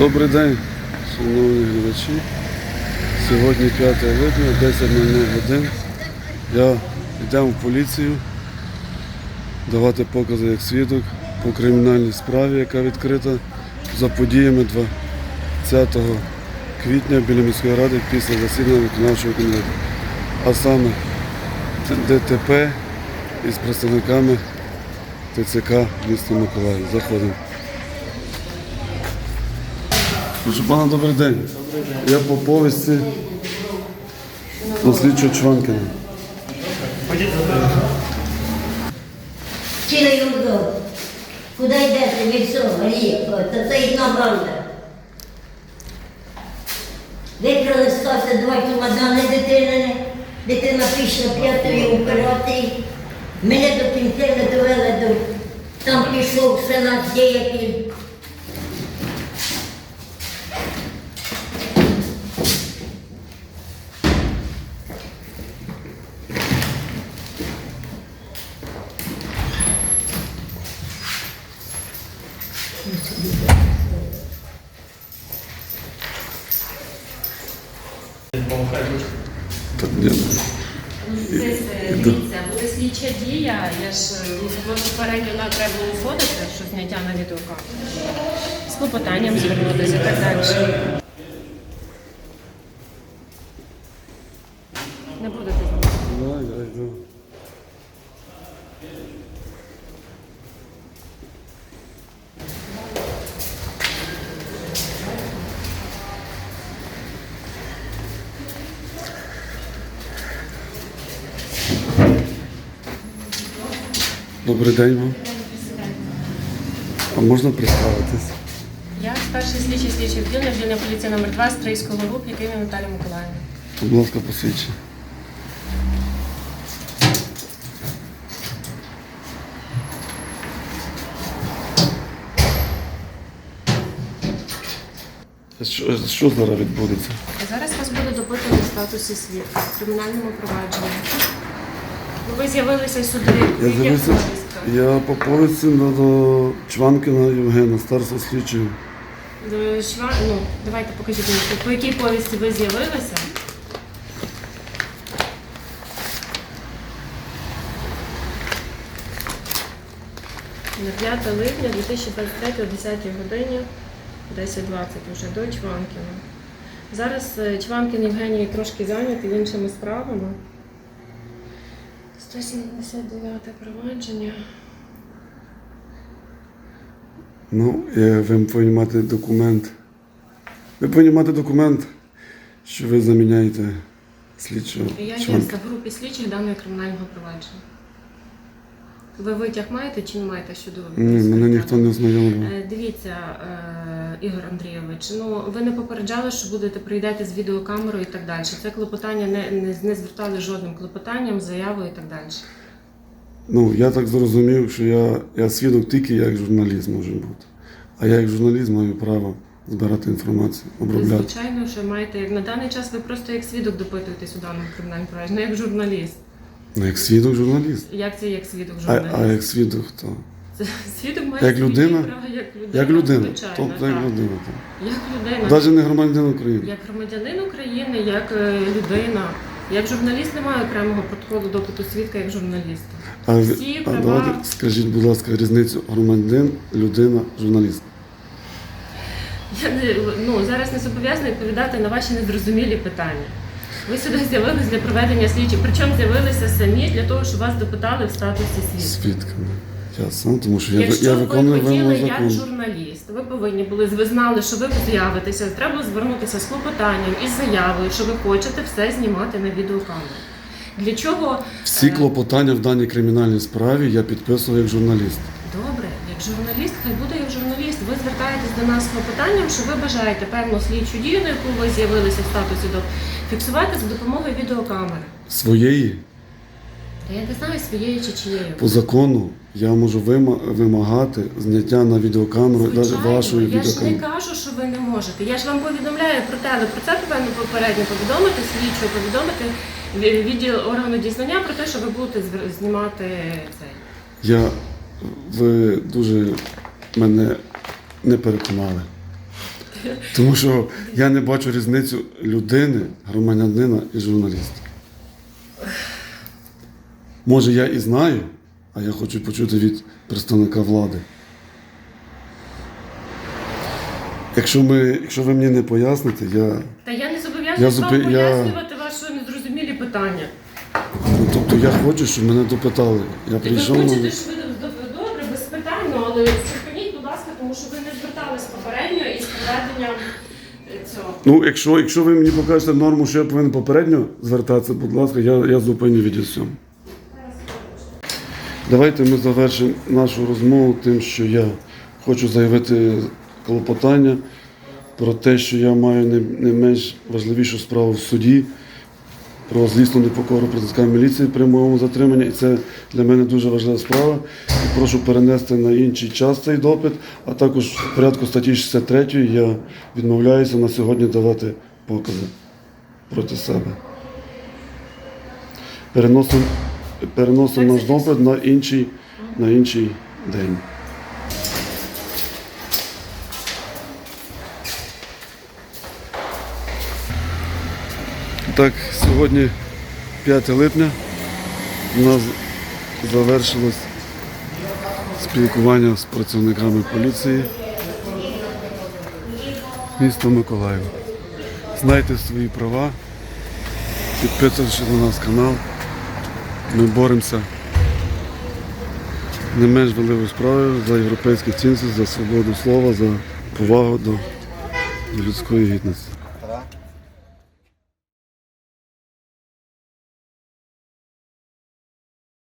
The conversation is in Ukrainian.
Добрий день, шановні глядачі. Сьогодні 5 липня, 10.00 годин. Я йдемо в поліцію давати покази як свідок по кримінальній справі, яка відкрита за подіями 20 квітня біля міської ради після засідання виконавчого комітету. А саме ДТП із представниками ТЦК міста Миколаїв. Заходимо. Прошу пана, добрий день. Я по повісті досліджую Чванкіна. Чили юрдо. Куди йдете? Ви все, Марія, та це одна банда. Викрали стався два чемодани дитини. Дитина пішла п'ятої операції. Мене до кінця не довели до... Там пішов сенат деякий. Так, ні. Дивіться, буде слідча дія, я ж попередньо нам треба уходити, що зняття на відеокамеру. З клопотанням звернутися і так далі. Добрий день вам. А можна представитись? Я старший слідчий слідчий відділення, відділення поліції номер 2 Стрийського ГУП, який Наталія Миколаївна. Будь ласка, посвідчення. Що, що зараз відбудеться? Зараз вас буде допитано в статусі свідка в кримінальному провадженні. Ну, Ви з'явилися сюди. Я з'явився. Я по повісті до, до Чванкіна Євгена, старшого слідчого. До Шва... Ну, давайте покажіть по якій повісті ви з'явилися? На 5 липня 2023 о 10 годині 10.20 вже до Чванкіна. Зараз е, Чванкін Євгеній трошки зайнятий іншими справами. 179 провадження. Ну, е, ви повинні мати документ. Ви повинні мати документ, що ви заміняєте слідчого Я є в групі слідчих даної кримінального провадження. Ви витяг маєте чи не маєте щодо Ні, мене ніхто не ознайомив. Е, Дивіться, е, Ігор Андрійович, ну ви не попереджали, що будете прийдете з відеокамерою і так далі. Це клопотання не, не, не звертали жодним клопотанням, заявою і так далі. Ну, я так зрозумів, що я, я свідок тільки як журналіст може бути. А я як журналіст маю право збирати інформацію, обробляти. звичайно, що маєте на даний час ви просто як свідок допитуєтесь у даному кримінальному провадженні, не як журналіст. Ну, як свідок журналіст. Як це як свідок А, журналіст? а як свідок хто? Це свідок має Як свої людина? права, як людина. Як людина. звичайно, Тобто як так. людина. так. Як людина. Навіть не громадянин України. Як громадянин України, як е, людина, як журналіст немає окремого протоколу допиту свідка як журналіста. А, ви- всі а права- давайте скажіть, будь ласка, різницю громадянин, людина, журналіст. Я не, ну, зараз не зобов'язана відповідати на ваші незрозумілі питання. Ви сюди з'явились для проведення слідчих, причому з'явилися самі для того, щоб вас допитали в статусі свідка. Свідками. Ясно, тому що я, Якщо я ви хотіли як закону. журналіст, ви повинні були, ви знали, що ви з'явитеся, треба було звернутися з клопотанням із заявою, що ви хочете все знімати на відеокамеру. Для чого Всі е, клопотання в даній кримінальній справі я підписував як журналіст. Добре, журналіст, хай буде як журналіст. Ви звертаєтесь до нас з клопотанням, що ви бажаєте певну слідчу дію, на яку ви з'явилися в статусі до фіксувати за допомогою відеокамери. Своєї Та я не знаю своєю чи чиєю. по закону я можу вимагати зняття на відеокамеру навіть вашої я ж не кажу, що ви не можете. Я ж вам повідомляю про те, але про це повинно попередньо повідомити слідчу, повідомити відділ органу дізнання про те, що ви будете знімати цей. Я ви дуже мене не переконали. Тому що я не бачу різницю людини, громадянина і журналіста. Може, я і знаю, а я хочу почути від представника влади. Якщо, ми, якщо ви мені не поясните, я. Та я не зобов'язана Я вам зупи- я- пояснювати ваші незрозумілі питання. Ну, тобто я хочу, щоб мене допитали. Я Ви прийшов хочете, щоб ви зупиніть, будь ласка, тому що ви не звертались попередньо із проведенням е, цього. Ну, якщо, якщо ви мені покажете норму, що я повинен попередньо звертатися, будь ласка, я, я зупиню від цього. Давайте ми завершимо нашу розмову тим, що я хочу заявити клопотання про те, що я маю не, не менш важливішу справу в суді про злісну непокору працівника міліції при моєму затриманні. І це для мене дуже важлива справа. І прошу перенести на інший час цей допит, а також в порядку статті 63 я відмовляюся на сьогодні давати покази проти себе. Переносимо, переносимо наш допит на інший, на інший день. Так, сьогодні 5 липня. У нас завершилось спілкування з працівниками поліції міста Миколаїв. Знайте свої права, підписуйтесь на наш канал. Ми боремося не менш важливою справою за європейські цінності, за свободу слова, за повагу до людської гідності.